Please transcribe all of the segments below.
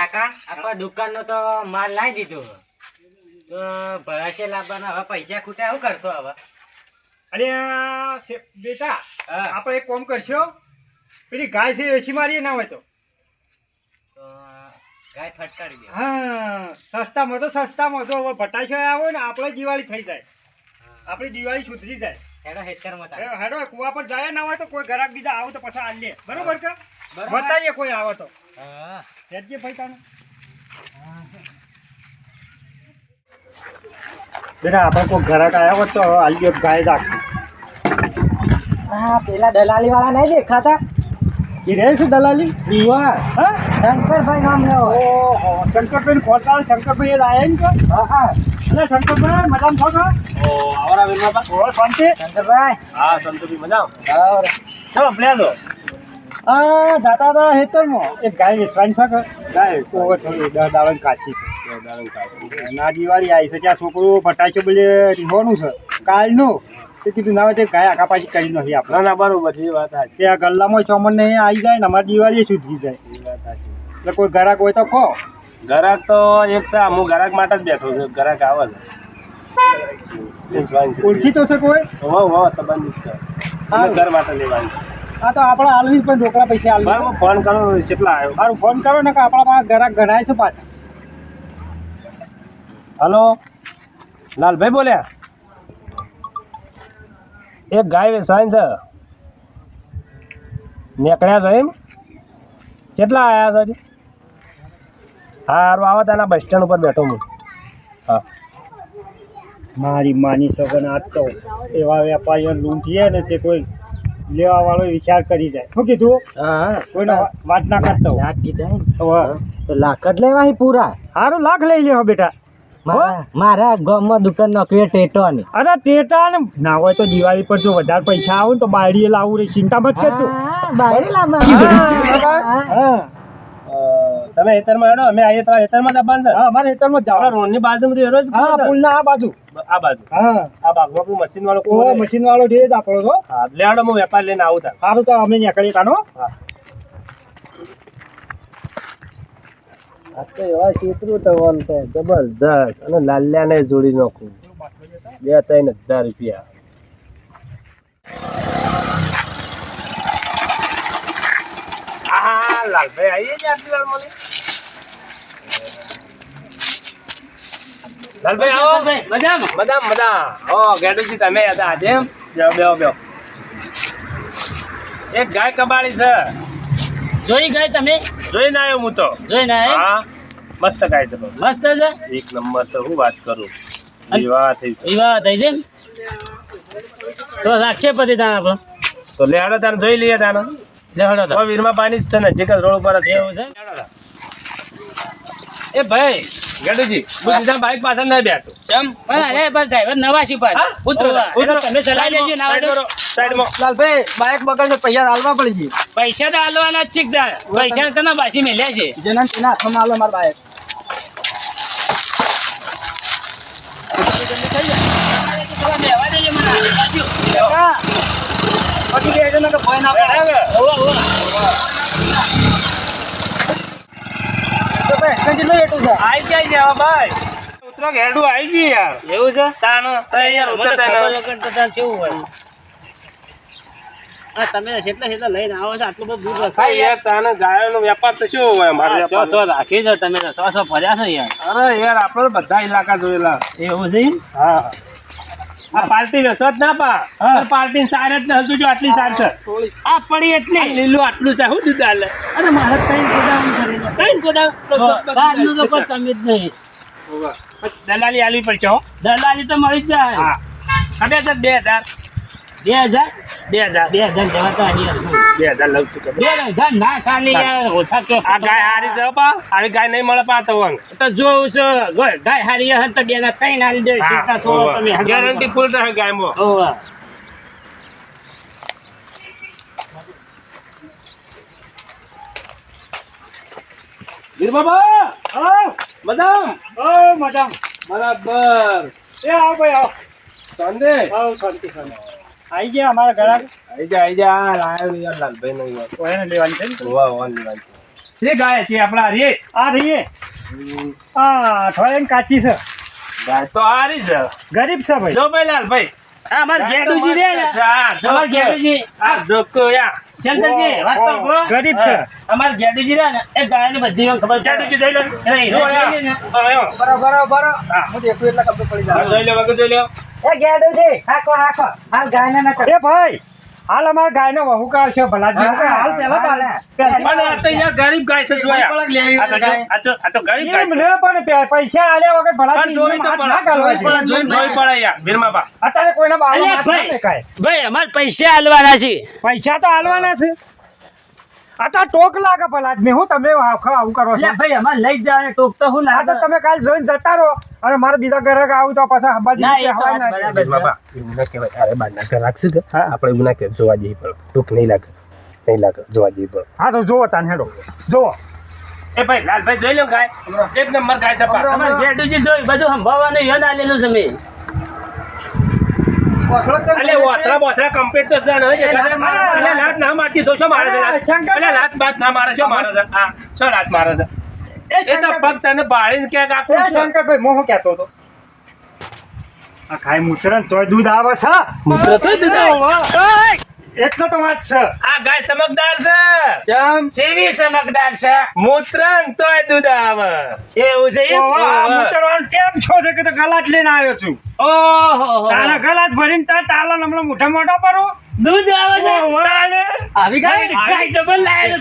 કાકા આપણા દુકાનનો તો માલ લાવી દીધો તો ભરાશે લાવવાના હવે પૈસા ખૂટે શું કરશો હવે? અરે બેટા આપણે એક કોમ કરશો પેલી ગાય છે એસી મારીએ ના હોય તો. ગાય ફટકારી દે. હા સસ્તામાં તો સસ્તામાં તો હવે ભટાશો આવો ને આપણે દિવાળી થઈ જાય. આપણી દિવાળી સુધરી જાય. હેડો હેતરમાં. હેડો કુવા પર જાય ના હોય તો કોઈ ઘરાક બીજા આવું તો પછી આલીએ બરોબર કે. બતાવીએ કોઈ આવે તો. હા. હેડજે ભાઈ તાને બેટા આપણે કોઈ ઘરાક આવ્યા હોત તો ગયો ગાય રાખી. હા પેલા દલાલી વાળા નહીં દેખાતા? એ રહે છે દલાલી? દીવા હા? શંકરભાઈ નામ લેવો. ઓહો શંકરભાઈ ખોટા શંકરભાઈ એ આવ્યા ને તો? હા હા. અરે શંકરભાઈ મજામાં છો કે ઓ આવરા વિનોબા ઓ શાંતિ. શંકરભાઈ. હા શંકરભાઈ મજા બરાબર. ચલો પ્લે દો આ દાતા હતા હેતરમાં એક ગાય વેચવાની છે કે? ગાય તો હવે થોડી દસ દાવન કાચી છે. ના દિવાળી આવી છે ત્યાં છોકરો ફટાક્યો બોલે રીહોનું છે. કાલનું. તે કીધું ના હોય તે ગાય આખા પાછી કરી નથી આપણે. ના બરોબર છે વાત સાચી. ત્યાં ગલ્લામાં ચોમન ને આવી જાય ને અમારી દિવાળી સુધી જાય. એ વાત સાચી. એટલે કોઈ ગરાક હોય તો કહો. ગરાક તો એક છે હું ગ્રાહક માટે જ બેઠો છું. ઘરાક આવે છે. ઓળખી તો છે કોઈ? હો હો સંબંધિત છે. ઘર માટે લેવાની છે. હા તો આપણે આલવી પણ ઢોકળા પૈસા આલવી બરાબર ફોન કરો કેટલા આવ્યો? મારું ફોન કરો ને કે આપણા પાસે ગ્રાહક ગણાય છે પાછા. હલો? લાલભાઈ બોલ્યા? એક ગાય વેચવાની છે. નીકળ્યા છો એમ? કેટલા આવ્યા છો હા સારું આવો તાના બસ સ્ટેન્ડ ઉપર બેઠો હું. હા. મારી માની સગન આજ તો એવા વેપારીઓ લૂંટીએ ને તે કોઈ લેવા વાળો વિચાર કરી જાય. શું કીધું? હા. કોઈને વાત ના કરતો લાખ કીધા તો લાખ જ લેવા પૂરા. સારું લાખ લઈ લેવા બેટા. મારા ગામમાં દુકાન નોકરી ટેટો ની અરે ટેટા ને ના હોય તો દિવાળી પર જો વધારે પૈસા આવે ને તો બાયડીએ લાવું રે. ચિંતા મત કરતું બાયડી હા. અ, તમે હેતરમાં હેડો અમે આવીએ તો હેતરમાં જ આવવાનું હા અમારે હેતરમાં જ જાવ રોડ રોડની બાજુ તો હેરો હા પુલ ના આ બાજુ. આ બાજુ. હા. આ બાજુ. આપણું મશીન વાળો ઓ મશીન વાળો જે જ આપણો તો હા લેડો હું વેપાર લઈને આવું તાર. સારું તો અમે નીકળીએ કાનો હા. આ તો એવા ચિત્રો તવન છે જબરદસ્ત. અને લાલ્યાને જોડી નાખું. બે ત્રણ હજાર રૂપિયા. આ લાલભાઈ આવીએ જ આટલી વાર મને લાલભાઈ આવો. મજામાં? મદામ મદામ ઓ ગેડુજી તમે હતા આજે બેહો બેહો બેહો. એક ગાય કબાળી છે. જોઈ ગઈ તમે? જોઈને આવ્યો હું તો. જોઈને હા. મસ્ત ગાય છે મસ્ત છે? એક નંબર છે હું વાત કરું. વિવાહ થઈ છે. વિવાહ થઈ છે તો રાખીએ પછી ત્યાં આપણે તો લેડો તાને જોઈ લઈએ તાને લેવડો વીરમાં પાણી જ છે ને જે રોડ ઉપર જ એવું છે? એ ભાઈ ગેડુજી બાઈક પાછળ નહીં બેઠો. કેમ? પણ અરે બસ ડ્રાઈવર નવા શીખવા ઉતરો, ઉતરો. તમે ચલાવી લેજો ના કરો, સાઈડમાં. લાલભાઈ બાઇક બગડને પૈસા હાલવા પડી ગઈ પૈસા તો હાલવાના જ છે પૈસા તને પાછી મેલ્યા છે. જેના તેના હાથમાં હાલો મારા બાઇક લેવા દેજો મને બાજુ. તો ભય ના. કેટલું એટલું છે. ઉતરો ગયું યાર. એવું છે? તાણ કેવું હોય. હા, તમે જેટલા જેટલા લઈને આવો છો આટલું બધું દૂર રખાય યાર તાને ગાયોનો વેપાર તો શું હોય મારે સો સો રાખી છો તમે તો સો સો ફર્યા છો યાર. અરે યાર આપણે બધા ઇલાકા જોયેલા. એવું છે હા. આ પાર્ટી જ ના પા હા. પાર્ટી સાર જ હજુ જો આટલી સાર છે. આ પડી એટલી. લીલું આટલું છે. શું દૂધ આલે? અને મારે ત્રણ ગોડાઉન કરીને ત્રણ ગોડાઉન. સારનું તો પણ તમે જ નહીં. દલાલી આલવી પડશે હો. દલાલી તો મળી જ જાય. હા. આ બે હજાર? બે હજાર? બે હજાર બે હજાર બે હજાર જવા તો અહીંયા જ. બે હજાર લઉં છું બે હજાર ના સાલી ઓછા કે. આ ગાય હારી હો પા. આવી ગાય નહીં મળે પા તો તો જોઉં છું. ગાય હારી હશે તો બે ના ત્રણ હાલી દે સીધા સો તમે ગેરંટી ફૂલ રહે ગાયમાં. ઓવા. વીર બાબા! હા મદામ ઓ મજામ. બરાબર. એ આવો ભાઈ આવો. સંદે આવો શાંતિ શાંતિ. આવી ગયા અમારા ઘરાક? આઈ જા આઈ જા આ લાયો યાર લાલભાઈ નહીં યાર તો એને લેવાની છે ને? હોવા હોવા લેવાની એ ગાય છે આપણા રે આ રહીએ. આ અઠવાડિયાની કાચી છે. ગાય તો આ રહી છે. ગરીબ છે ભાઈ. જો ભાઈ અમાર ગેડુજી રે અમાર ગેડુજી. આ જોકો યા. શંકરજી વાત તો કહો. ગરીબ છે. અમાર ગેડુજી રે ને એ ગાયની બધી ખબર છે જાડુજી જોઈ લો. ને. આયો બરાબર બરાબર હા. દેખું એટલે ખબર પડી જાય જોઈ લો વગર જોઈ લો. એ ગેડુજી હાકો હાકો. હાલ ગાયને નતો એ ભાઈ હાલ અમાર ગાયનો વહુકાર છે ભલાજી. હાલ પેલા હા, પહેલા- પણ આ તો યાર ગરીબ ગાય છે જોયા. આ તો આ તો ગરીબ ગાય મને પણ પૈસા આલ્યા વગર પણ ભલાજી જોઈ તો પડે જોઈ જોઈ પડે યાર વીરમા બા અત્યારે કોઈના બાળો. ભાઈ અમાર પૈસા આલવાના છે. પૈસા તો આલવાના છે. આ તો ટોક લાગે ભલાજી હું તમે આવું કરો છો? ભાઈ અમાર લઈ જાય ટોક તો હું આ તો લાગે. તમે કાલ જોઈને જતા રહો. અને મારે બીજા ઘરે આવું તો પાછા હબાજી. બરાબર. એવું ના કહેવાય. અરે બાર ના રાખશે કે? આપણે એવું ના કહેવાય. જોવા જઈએ પણ. ટોક નહીં લાગે. નહીં લાગે. જોવા જઈએ પણ. હા તો જોવો તાને હેડો. જોવો એ ભાઈ લાલભાઈ જોઈ લો ગાય. એક નંબર ગાય છે જોઈ બધું સંભાવવાનું યોન આલેલું છે મેં. અલે ઓથરા બોથરા complete તો છે ને, એટલે લાત ના મારતી તો શું મારે છે? શંકર- લાત બાત ના મારે છે મારે છે. હા શું લાત મારે છે? એ એ તો પગ તને બાળીને કોણ છે? શંકરભાઈ હું કહેતો હતો. આ ખાઈ મૂત્ર તોય દૂધ આવે છે? મૂત્ર તો દૂધ દીધા. એટલો તો વાત છે. આ ગાય સમજદાર છે. શ્યામ ચેવી સમજદાર છે. મૂત્રન તોય દૂધ આવે. એવું છે એમ? ઓહો, કેમ છો છે કે તો ગલાટ લઈને આવ્યો છું? ઓહો તારા ગલાટ ભરીને તાર તાલા હમણાં મોઢા મોઢો પરો દૂધ આવે છે. આવી ગાય? ગાય જબર લાયા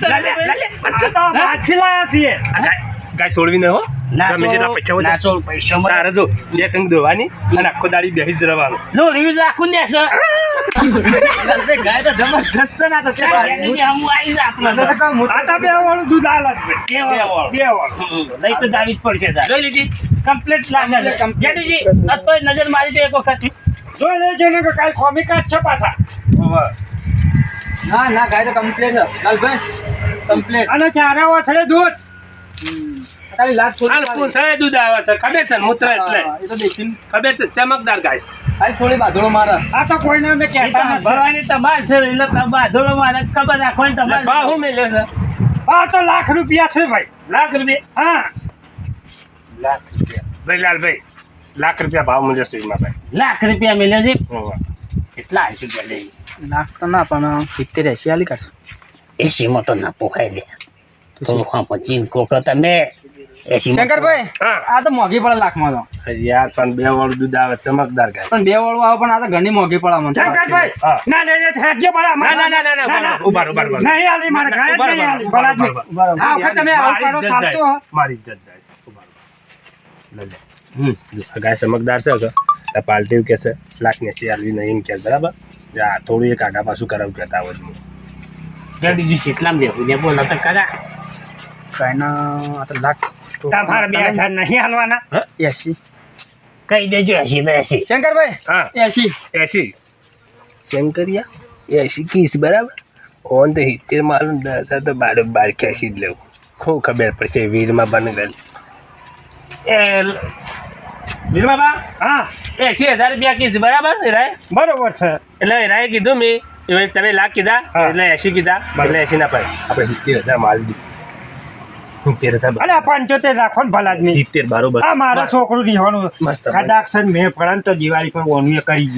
છે તો પાછી લાયા છીએ. ગાય છોડવી ન હો. ના ગમે તેટલા પૈસા હોય ના સોળ પૈસા. તારે જો બે ટંગ દોવાની અને આખો દાડી બેસી જ રહેવાનું. લોહી રાખું દે લાલભાઈ, ગાય તો જબરજસ્ત છે ને તો કે હમું આઈ જા આપણે હું આ તો બે વાળું દૂધ આલે જ ભાઈ. બે વાળું. બે વાળું લઈ તો જાવી જ પડશે જોઈ લીધી? કમ્પ્લીટ લાગે છે ગેડુજી અત્યારે નજર મારી દે એક વખત. જોઈ લેજો ને કે કાલ ખોમી કાઢ છે પાછા. ના ના ગાય તો કમ્પ્લેટ લાલભાઈ કમ્પ્લેટ અને ચારા વાછડે દૂધ. થોડી દૂધ આવે છે. ખબર છે મૂત્ર એટલે. એ તો દેખીને. ખબર છે? ચમકદાર ગાય છે. ખાલી થોડી બાંધણો મારે. આ તો કોઈને અમે કહેતા નથી. ભરવાની તમાર છે એટલે તમે મારે. ખબર રાખવાની તમારે ભાવ શું મેલ્યો છે? આ તો લાખ રૂપિયા છે ભાઈ. લાખ રૂપિયા? હા. લાખ રૂપિયા. ભાઈ લાલભાઈ લાખ રૂપિયા ભાવ મુજબ સુઈમાં ભાઈ. લાખ રૂપિયા મળ્યો છે. કેટલા રૂપિયા લાખ તો ના પણ સિત્તેર એસી આલી કાઢ એસીમાં તો ના પોખાય લે તો પછી ચીનકો કે તમે શંકરભાઈ હા. આ તો મોંઘી પડે લાખમાં તો. યાર પણ બે વાળું દૂધ આવે ચમકદાર ગાય. પણ બે વાળું આવે પણ આ તો ઘણી મોંઘી પડે મને શંકરભાઈ ના ના ના હેડજો બરા ના ના ના ના ના ઊભા ઊભા ઊભા નહીં આલી મારે ગાય જ ઊભા રહો, નહીં આલી ઊભા રહો, ભલા જ ઊભા રહો, નહીં. આ વખત તમે આવું કરો ઇજ્જત મારી ઇજ્જત જાય. ઊભા લે લે. હમ, ગાય ચમકદાર છે પાલટી કે છે લાખ ને આલવી નહીં એમ કે બરાબર? જા થોડું એક આગા પાછું કરાવું કહેતા હોય બીજું જલ્દી શીતલામ દેવું ને બોલો તો કરા. ના આ તો લાખ તમારે બે હજાર નહીં હાલવાના? એસી. કહી દેજો એસી તો એસી. શંકરભાઈ હા. એસી. એસી. શંકરિયા એસી કીસ બરાબર? ઓન તો સિત્તેર માલું દસ તો બાર બાર ખેંચી જ લેવું. ખૂબ ખબર પડશે? વીરમાં બન ગયેલ. એ વીરમાં બા? હા. એસી હજાર રૂપિયા કીસ બરાબર? રાય? બરોબર છે. એટલે રાય કીધું મેં. તમે લાખ કીધા એટલે એસી કીધા એટલે એસી ના પડે આપણે સિત્તેર હજાર માલ દી સિત્તેર હજાર અલે પંચોતેર રાખો ને ભલા જ સિત્તેર બરોબર. આ મારો છોકરું મસ્ત. કદાચ છે મેં પડે તો દિવાળી પર ઓનું એ કરી.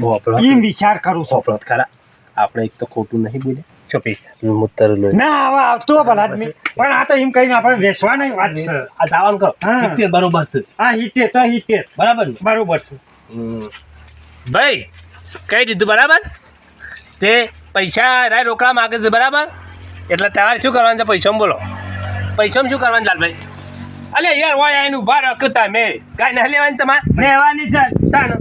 એમ વિચાર કરું છું. ખરા. આપણે એક તો ખોટું નહીં બોલે. ચોપી ના હવે આવતો ભલા જ પણ આ તો એમ કહીને આપણે વેચવાની વાત છે. આ દાવાનું કહો. હા. સિત્તેર બરોબર છે. હા હિતેર તો હિતેર બરાબર બરોબર છે. ભાઈ કહી દીધું બરાબર? તે પૈસા રાય રોકડા માગે છે બરાબર? એટલે તમારે શું કરવાનું છે પૈસામાં બોલો. પૈસામાં શું કરવાનું લાલભાઈ? અલે યાર હોય એનું ભાર રાખતા મે કાંઈ ના લેવાની તમારે? લેવાની છે તાનો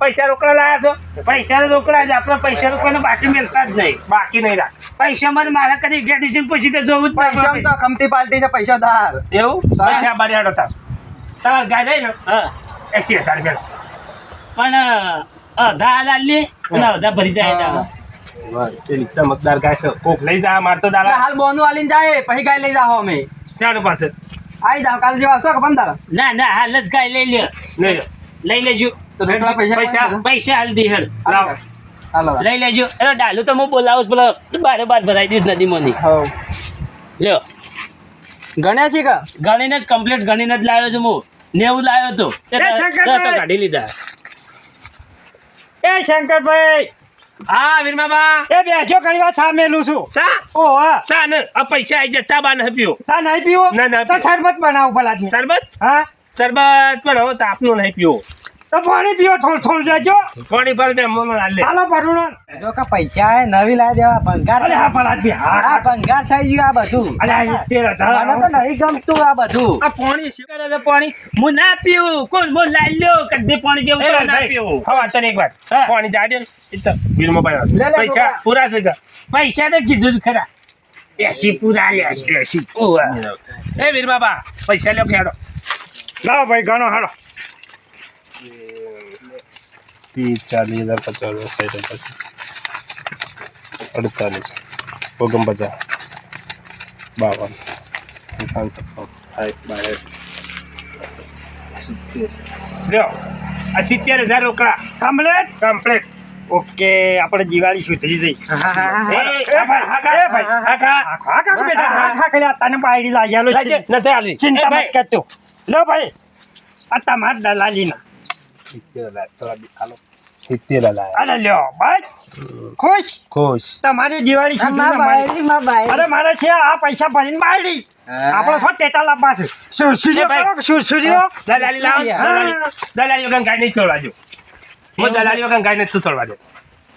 પૈસા રોકડા લાયા છો? પૈસા રોકડા જ આપણે પૈસા રોકડા બાકી મેળતા જ નહીં. બાકી નહીં રાખ. પૈસા મને મારા કદી ગેડી પછી તો જોવું જ પૈસા તો ખમતી પાલટી છે પૈસા ધાર. એવું? પૈસા બારી હાડો તાર. તમારે ગાય લઈ લો. હા. એસી હજાર રૂપિયા પણ અધા લાલી અને અધા ભરી જાય પેલી ચમકદાર ગાય છે. કોક લઈ જા મારતો એટલે દાડા હાલ બોનું આલીને જાય પછી ગાય લઈ જાઓ અમે. ચાલો પાસે. આવી જાવ કાલ જેવા આવશો કે દાલા ના ના હાલ જ ગાય લઈ લે લઈ લો. લઈ લેજો. તો રોકડા પૈસા પૈસા. પૈસા હાલ દી હેડ લાવ. હાલો લઈ લેજો. એટલે ડાલુ તો હું બોલાવું છું પેલો બારે બાર ભરાઈ દીધ નદી મોની લ્યો. ગણ્યા છે કે? ગણીને જ કમ્પ્લીટ ગણીને જ લાવ્યો છું હું. નેવું લાવ્યો હતો તો કાઢી લીધા. એ શંકરભાઈ! હા વીરમાબા. એ બેઠો ઘણી વાર સામેલું છું. ચા ઓહો સા ને? આ પૈસા આવી જતા બા ન પીવો સા નહીં પીવો ના, ના તો શરબત બનાવું ભલા. શરબત? હા. શરબત પણ હવે તાપનું નહીં પીવો તો પાણી પીઓ થોડું થોડું દેજો પાણી પર બે મોનો હાલે હાલો ભરુણો જો કે પૈસા હે નવી લાવી દેવા ભંગાર અરે હા ભલા બી હા. ભંગાર થઈ ગયું આ બધું. અરે આ ઇત્તેર હજાર. મને તો નહીં ગમતું આ બધું. આ પાણી શું કરે છે પાણી? હું ના પીવું. કોણ? મો લાઈ લ્યો. કદી પાણી જેવું તો ના પીવું. હા ને એક વાર. પાણી જાડ્યો ને. એ તો બિલમાં પાડ્યો. લે, લે, પૈસા પૂરા થઈ ગયા. પૈસા તો કીધું ખરા. એસી પૂરા લે. એસી. એ વીર બાબા પૈસા લ્યો ખેડો લાવો ભાઈ ઘણો હાલો ત્રીસ ચાલીસ હજાર પચાસ સાઠ હજાર અડતાલીસ ઓગણપચાસ બાવન પંચાવન છપ્પન સાઠ બાસઠ લ્યો આ સિત્તેર હજાર રોકડા કમ્પ્લેટ કમ્પ્લેટ ઓકે આપણે દિવાળી સુધરી જઈ એ, એ ભાઈ, હા, હા, ભાઈ, હા, હા, હા, હા, બેટા, હા, હા, કર્યા, તને બાયડી લાગેલો છે. નથી આલી ચિંતા મત કરતો લો ભાઈ આ તમારા દલાલીના સિત્તેર હજાર થોડા દી સિત્તેર હજાર અરે લ્યો બસ ખુશ ખુશ તમારી દિવાળી સુધરી અમારી. માં બાયરી અરે મારે છે આ પૈસા ભરીને બાયડી. આપણે શું ટેટા લાવવા છે સુરસુરીઓ કરો? કે દલાલી લાવો દલાલી. દલાલી વગર ગાય નહીં છોડવાજો હું દલાલી વગર ગાય નથી છોડવા દે.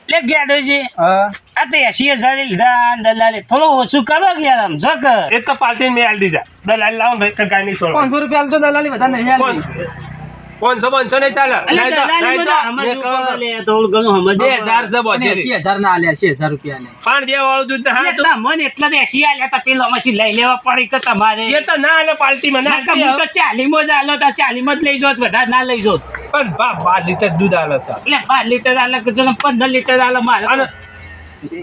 લે ગેડો છે આ તો એસી હજાર લીધા દલાલી. થોડું ઓછું કરો ગયા યાર સમજો કે એક તો પાર્ટી મેં આલી દીધા. દલાલી લાવો ભાઈ ગાય નહીં છોડવા પાંચસો રૂપિયા તો દલાલી બધા નહીં આલી. પાંચસો પાંચસો નહીં ચાલે. નહીં તો- નહીં તો બે હજાર છે અને હજાર ના આલ્યા એંસી હજાર રૂપિયા પણ બે વાળું દૂધ ના મને એટલા એસી આલ્યા તા પેલો માંથી લઈ લેવા પડી કે તમારે. એ તો ના હાલે પાલટી મને ના કે હું તો ચાલીમાં જ આલો તા ચાલીમાં જ લઈ જોત બધા ના લઈ જોત પણ બા બાર લીટર દૂધ હાલે છે. એટલે બાર લીટર આલે કે ચલો પંદર લીટર આલે મારે અને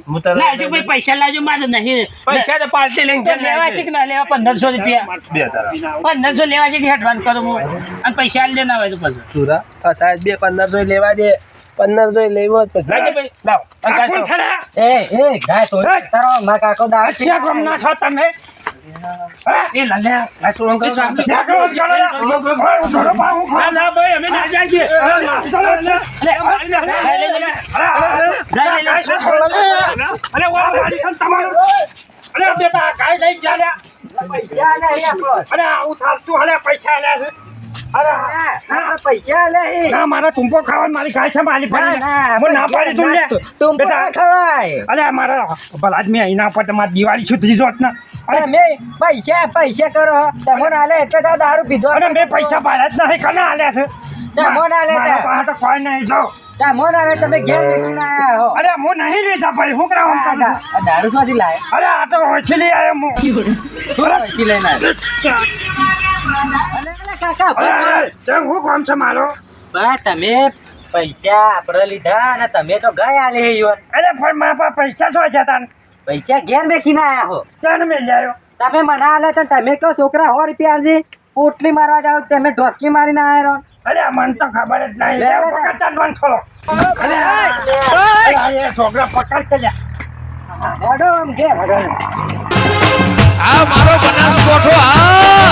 હું તો લાવજો ભાઈ પૈસા લાવજો મારે નહીં. પૈસા તો પાર્ટી લઈને લેવા છે કે ના? લેવા પંદરસો રૂપિયા. પંદરસો લેવા છે કે હેડવાન કરો હું? અને પૈસા આલી દેના હોય તો પછી. સુરા સાહેબ બે પંદરસો લેવા દે. પંદરસો લેવો જ પછી. લાવો? એ એ ગાય તો તારો મા કાકો દાળ અચ્છા ગામના છો તમે? બેટા, જા. પૈસા લે છે. મારા ટુંપો ખાવા મારી ગાય છે, મારી ના, પાડી તું લે. બેટા, ખવાય. અરે, મારા ભલા અહીં ના પર તમારી દિવાળી સુધરી જોત ને અરે, મેં પૈસા પૈસા કરો તમને આલે એટલે તો દારૂ પીધો અને મેં પૈસા પાડ્યા જ નહીં, કને હાલ્યા છે? ના, મોં ના લેતા. મારા પાસે તો કોઈ નહીં, જો. તમને આલે તમે ઘેર મૂકીને આવ્યા હો અરે, હું નહીં લીધા ભાઈ, હું કરું આ દારૂ ક્યાંથી લાય અરે, આ તો ઓછી લઈ આવ્યો હું. ઓછી લઈને આવ્યો? કાકા હું કામ છે મારો બા તમે પૈસા આપણે લીધા અને તમે તો ગયા આલે હે ઈવન. અરે પણ મારા પૈસા શું તાન પૈસા ઘેર બેઠીને આયા હો. ચન મેં આવ્યો તમે મને આલે તો તમે કહો છોકરા સો રૂપિયા આલજે પોટલી મારવા જાવ તમે ઢોકી મારીને આયા રહો. અરે મને તો ખબર જ નહીં. લે, લે, લે, લે. પકડ તાન થોડો અરે છોકરા પકડ કે લ્યા. આમ ઘેર આ મારો બનાસકોઠો આ!